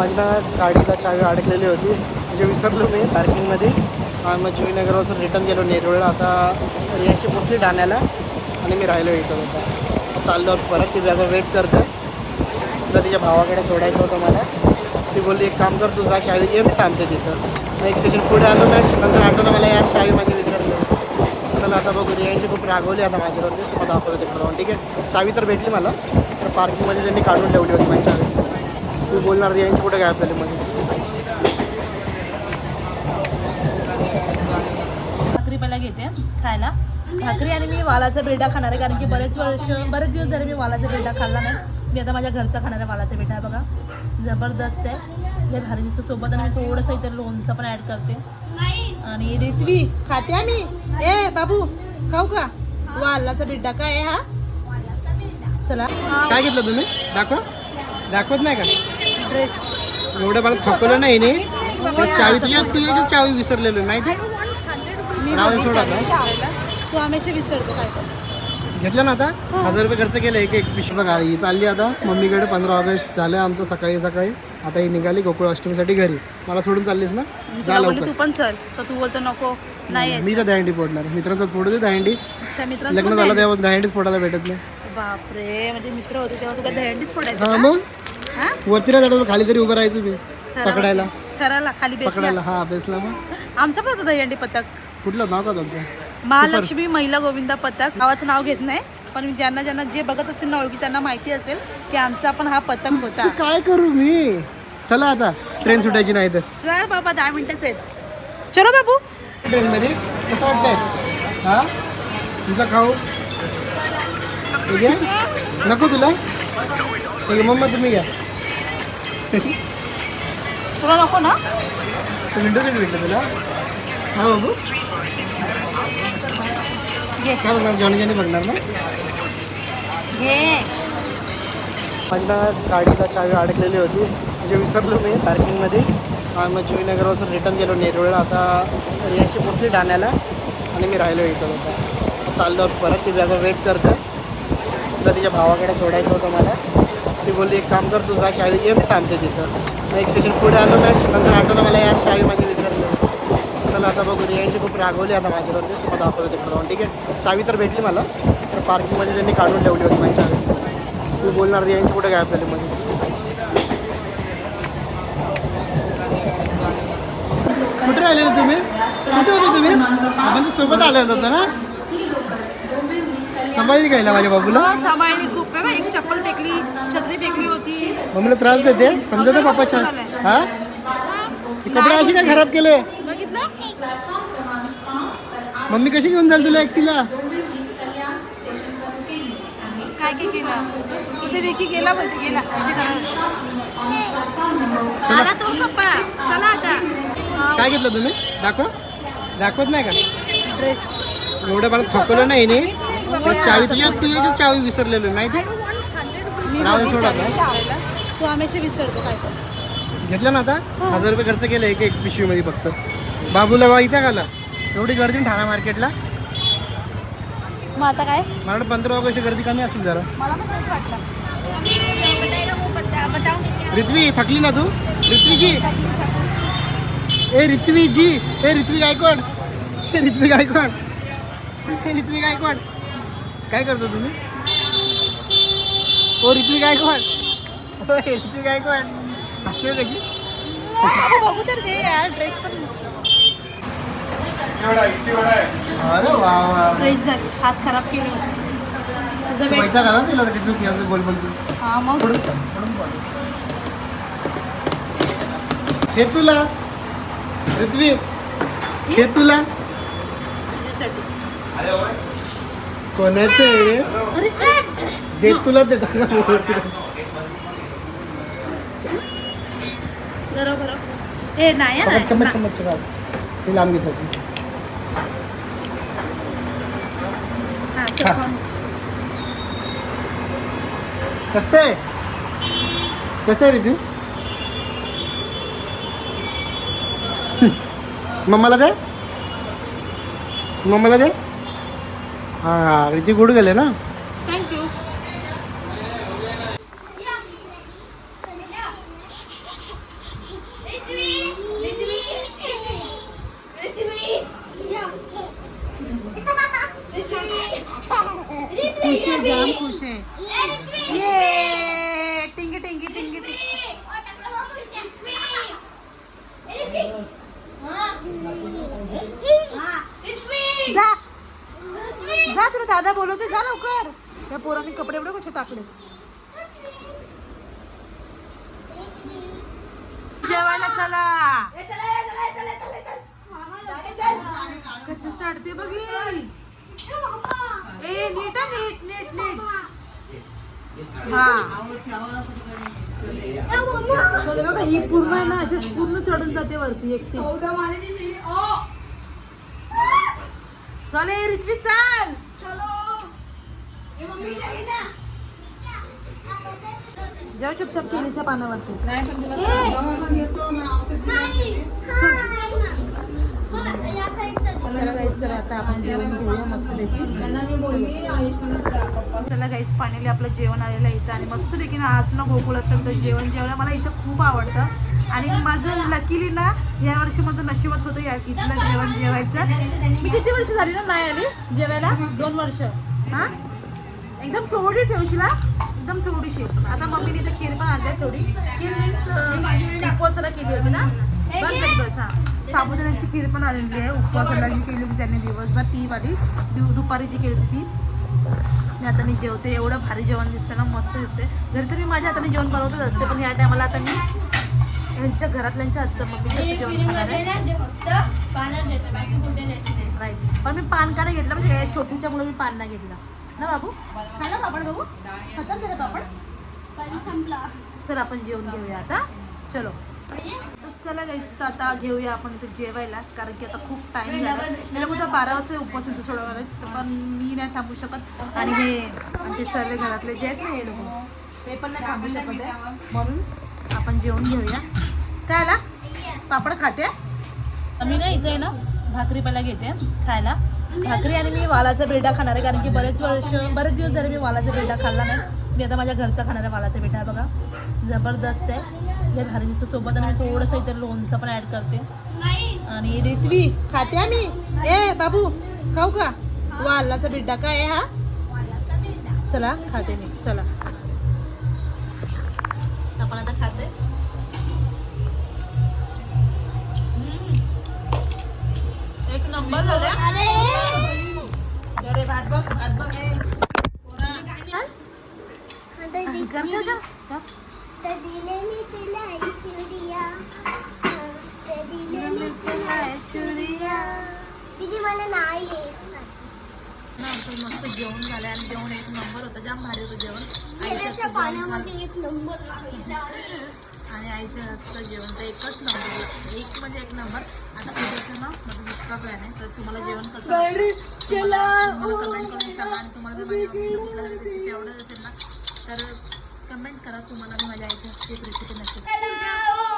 माझी ना गाडीला चावी अडकलेली होती. म्हणजे विसरलो मी पार्किंगमध्ये. मग जुईनगरपासून रिटर्न गेलो नेरुळला आता रियाची पोचली ठाण्याला. आणि मी राहिलो इथं. होता चाललो परत. ती वेट करतं. तुला तिच्या भावाकडे सोडायचं होतं मला. ती बोलली एक काम कर तू जा चावी ये मी थांबते तिथं. मग एक स्टेशन पुढे आलो मॅच नंतर आठवलं मला यार चावी माझी विसरली. चला आता बघू. रियांची खूप रागवली आता माझ्यावरती. तुम्हाला दाखवलं तिकडे ठीक आहे? चावी तर भेटली मला. तर पार्किंगमध्ये त्यांनी काढून ठेवली होती माझी चावी. तू बोलणार रियांची कुठे गायब झाली मध्ये भाकरी पहिला घेते खायला. भाकरी आणि मी वालाचा बेडा खाणार आहे कारण की बरेच वर्ष बरेच दिवस झाले मी वालाचा बेडा खाल्ला नाही. मी आता माझ्या घरचा खाणार आहे वालाचा बेडा आहे बघा. जबरदस्त आहे. लय भारी दिसतो सोबत आणि मी थोडंसं इथे लोणचं पण ॲड करते. आणि रितवी खाते हा मी ए बाबू खाऊ का? वालाचा बेडा काय हा? चला. काय घेतलं तुम्ही? दाखव. दाखवत नाही का? ड्रेस एवढं मला थकवलं नाही नी. चावी तुझ्या तुझ्याची चावी विसरलेलो माहिती सोड. तू हमेशा विसरतो काय. घेतलं ना आता? हजार रुपये खर्च केले एक एक पिशवी बघा ही चालली आता. मम्मीकडे पंधरा ऑगस्ट झालं आमचं सकाळी सकाळी. आता ही निघाली गोकुळ अष्टमीसाठी घरी. मला सोडून चाललीस ना? जा बोलली तू लवकर. पण चल तर तू बोलतो नको नाही मी तर दहांडी फोडणार. मित्रांचं फोडू दे दहांडी अच्छा लग्न झालं तेव्हा दहांडीच फोडायला भेटत नाही. बापरे म्हणजे मित्र होते तेव्हा तुला दहंडीच हा फोडायचं मग? हा? वरती नाही खाली तरी उभं राहायचं मी ठराव- पकडायला. ठराला खाली बेसला. पकडायला हा बेसला मग. आमचा पण होता दहीहंडी पथक. कुठलं नाव का तुमचं? महालक्ष्मी महिला गोविंदा पथक. गावाचं नाव घेत नाही पण ज्यांना ज्यांना जे बघत असेल ना ओळखी त्यांना माहिती असेल की आमचा पण हा पथक होता. काय करू मी? चला आता ट्रेन सुटायची नाही तर. सर बाबा दहा मिनिटच आहेत. चलो बाबू. ट्रेनमध्ये कसं वाटतंय? हा? तुमचा खाऊ? ठीक आहे नको तुला. ठीक आहे मम्मा तुम्ही घ्या. तुला नको ना? विंडो सीट भेटलं तुला. हा बाबू काय बघणार जॉनी जॉनी बघणार ना? घे. माझी ना गाडीला चावी अडकलेली होती. म्हणजे विसरलो मी पार्किंगमध्ये मग जुईनगरपासून रिटर्न गेलो नेरूळला आता रियाची पोचली ठाण्याला. आणि मी राहिलो इथं. होता चाललो परत ती आता वेट करतं तुला तिच्या भावाकडे सोडायचं होतं मला. ती बोलली एक काम कर तू जा शाळी ये मी थांबते तिथं. मग एक स्टेशन पुढे आलो मॅच नंतर आठवलं मला यार शाळी माझी विसरली. चला आता बघू रियांची खूप रागवली आता माझ्यावरती. तुम्हाला दाखवलं तिकडे ठीक आहे? चावी तर भेटली मला तर पार्किंगमध्ये त्यांनी काढून ठेवली होती माझी चावी. तू बोलणार रियांची कुठे गायब झाली मध्ये कुठे राहिलेले तुम्ही? कुठे होते तुम्ही? आपण सोबत आले होतो ना? सांभाळली घ्यायला माझ्या बाबूला. सांभाळली खूप आहे बा. एक चप्पल फेकली छत्री फेकली होती. मम्मीला त्रास देते. समजतं पप्पा छान? हा? हे कपडे असे काय खराब केले? बघितलं? मम्मी कशी घेऊन जाईल तुला एकटीला? काय काय केलं? तुझे विकी गेला बोलते गेला. अशी करा. आला तो पप्पा. चला आता. काय घेतलं तुम्ही? दाखव. दाखवत नाही का? ड्रेस. एवढं मला थकवलं नाही नी. तर चावी तुझ्या तुझ्याची चावी विसरलेलो माहिती मी राहू दे, बघितलं सोड आता. तू हमेशा विसरतो काय तर. घेतलं ना आता? हजार रुपये खर्च केले एक एक पिशवीमध्ये फक्त. बाबूला बा इथं घाला. एवढी गर्दी ना ठाणा मार्केटला? मग आता काय? मला वाटतं पंधरा ऑगस्ट गर्दी कमी असेल जरा. मला पण तेच वाटलं रित्वी थकली ना तू? रित्वीजी. ए रित्वीजी. ए रित्वी गायकवाड. ए रित्वी गायकवाड. ए रित्वी गायकवाड. काय करतो तुम्ही? ओ रित्वी गायकवाड ओ रित्वी गायकवाड हसते कशी बघू तर दे यार ड्रेस पण. अरे वा वा ड्रेस झाली. हात खराब केले. होते तुझं वेट पैसा घाला तिला किती चुकी बोल बोल तू? हा मग? पडून पड, पडून पड. हे तुला? रित्वी हे तुला? तुझ्यासाठी. कोणाचं आहे हे तुला देता का वरती? बरोबर बरोबर ए नाही पकड, नाही चम्मच चम्मच चम्मच ते लांब घेतो हा, ते खाऊन. कसं आहे? कसं आहे रिजू मम्माला दे. मम्माला दे. हां रिजू गुड गेले ना? थँक्यू दादा बोलवते जा लवकर. त्या पोरांनी कपडे एवढे कसे टाकले? जेवायला चला. कशी चढते बघी. ए नीट नीट नीट नीट. हा. चल बघा ही पूर्ण आहे ना अशीच पूर्ण चढून जाते वरती एकटी. चल रिचवी चाल. जाऊ चुपचाप केलीच्या पानावरती. चला गाईस तर आता आपण जेवण घेऊया मस्तपैकी चला गाईस फायनली आपलं जेवण आलेलं आहे इथं. आणि मस्तपैकी ना आज ना गोकुळ अष्टमीचं जेवण जेवण मला इथं खूप आवडतं. आणि माझं लकीली ना या वर्षी माझं नशिबात होतं या इथलं जेवण जेवायचं. मी किती वर्ष झाली ना नाही आली? जेवायला? दोन वर्ष. हा? एकदम थोडी ठेवशील एकदम थोडीशी. आता मम्मीने इथं खीर पण आणली आहे थोडी. खीर मीन्स उपवासाला केली होती ना? बस हा. साबुदाण्याची खीर पण आलेली आहे उपवासाला जी केली होती त्यांनी दिवसभर ती वाली. दुपारी जी केली होती. ती आणि आता मी जेवते एवढं भारी जेवण दिसतं ना मस्त दिसते घरी तर मी माझ्या हाताने जेवण बनवतच असते पण या टायमाला आता मी यांच्या घरातल्यांच्या हातचं मम्मी जेवण खाणार आहे. राईट पण मी पान का नाही घेतलं म्हणजे या छोटूच्या मुळे मी पान नाही घेतला. ना बाबू? खा ना पापड बाबू खातात ना पापड? चल आपण जेवण घेऊया आता. चलो. चला तर आता घेऊया आपण इथे जेवायला कारण की आता खूप टाइम झाला. मला कुठं बारा वाजता उपवास आहेत तर पण मी नाही थांबू शकत. आणि हे आमचे सर्व घरातले जे आहेत ना हे लोक ते पण नाही थांबू शकत आहे. म्हणून आपण जेवण घेऊया. काय आला? पापड खाते? मी ना इथे ना भाकरी पहिला घेते खायला. भाकरी आणि मी वालाचा बेटा खाणार आहे कारण की बरेच वर्ष बरेच दिवस झाले मी वालाचा बेटा खाल्ला नाही. मी आता माझ्या घरचा खाणार आहे वालाचा बेटा बघा. जबरदस्त आहे. या भारी दिसतो सोबत आणि मी थोडंसं इथे लोणचं पण ऍड करते. आणि रितवी खाते हा मी ए बाबू खाऊ का? वालाचा बिड्डा काय हा? चला खाते मी. चला. आपण आता खाते दीदी मला नाही येत. ना आमचं मस्त जेवण झालं आणि जेवण एक नंबर होतं जाम भारी होतं जेवण. आईच्या पाण्यामध्ये एक नंबर. आणि आईच्या हातचं जेवण तर एकच नंबर एक म्हणजे एक नंबर आता पुढचं ना माझा दुसरा प्लॅन आहे तर तुम्हाला जेवण कसं? तुम्हाला तुम्हाला कमेंट करून सांगा आणि तुम्हाला जर माझ्या मम्मीचं कुठला तरी रेसिपी आवडत असेल ना तर कमेंट करा. तुम्हाला मी माझ्या आईच्या हातची रेसिपी नक्की ओ